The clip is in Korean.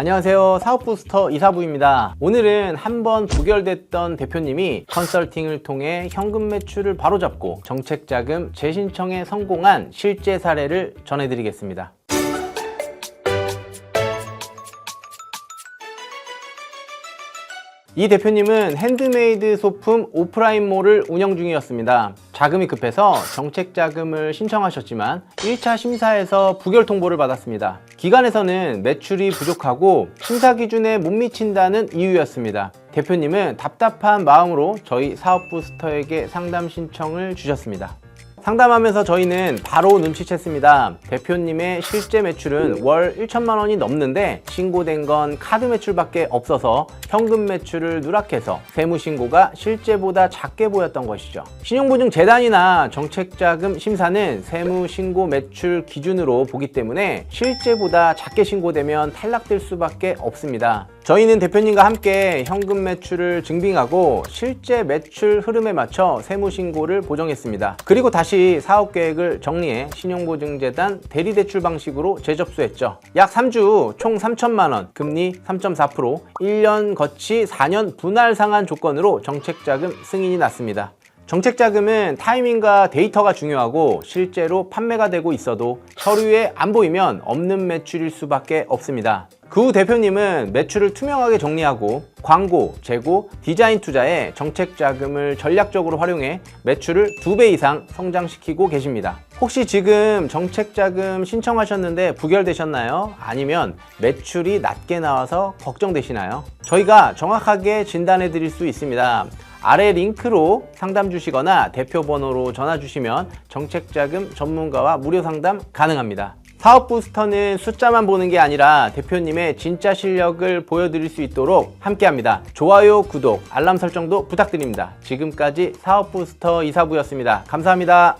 안녕하세요. 사업부스터 이사부입니다. 오늘은 한 번 부결됐던 대표님이 컨설팅을 통해 현금 매출을 바로잡고 정책자금 재신청에 성공한 실제 사례를 전해드리겠습니다. 이 대표님은 핸드메이드 소품 오프라인몰을 운영 중이었습니다. 자금이 급해서 정책 자금을 신청하셨지만 1차 심사에서 부결 통보를 받았습니다. 기관에서는 매출이 부족하고 심사 기준에 못 미친다는 이유였습니다. 대표님은 답답한 마음으로 저희 사업부스터에게 상담 신청을 주셨습니다. 상담하면서 저희는 바로 눈치챘습니다. 대표님의 실제 매출은 월 1천만 원이 넘는데 신고된 건 카드 매출밖에 없어서 현금 매출을 누락해서 세무신고가 실제보다 작게 보였던 것이죠. 신용보증 재단이나 정책자금 심사는 세무신고 매출 기준으로 보기 때문에 실제보다 작게 신고되면 탈락될 수밖에 없습니다. 저희는 대표님과 함께 현금 매출을 증빙하고 실제 매출 흐름에 맞춰 세무신고를 보정했습니다. 그리고 다시 사업 계획을 정리해 신용보증재단 대리대출 방식으로 재접수했죠. 약 3주 총 3천만 원, 금리 3.4%, 1년 거치 4년 분할 상한 조건으로 정책자금 승인이 났습니다. 정책자금은 타이밍과 데이터가 중요하고 실제로 판매가 되고 있어도 서류에 안 보이면 없는 매출일 수밖에 없습니다. 그 후 대표님은 매출을 투명하게 정리하고 광고, 재고, 디자인 투자에 정책 자금을 전략적으로 활용해 매출을 두 배 이상 성장시키고 계십니다. 혹시 지금 정책 자금 신청하셨는데 부결되셨나요? 아니면 매출이 낮게 나와서 걱정되시나요? 저희가 정확하게 진단해 드릴 수 있습니다. 아래 링크로 상담 주시거나 대표 번호로 전화 주시면 정책 자금 전문가와 무료 상담 가능합니다. 사업 부스터는 숫자만 보는 게 아니라 대표님의 진짜 실력을 보여드릴 수 있도록 함께 합니다. 좋아요, 구독, 알람 설정도 부탁드립니다. 지금까지 사업 부스터 이사부였습니다. 감사합니다.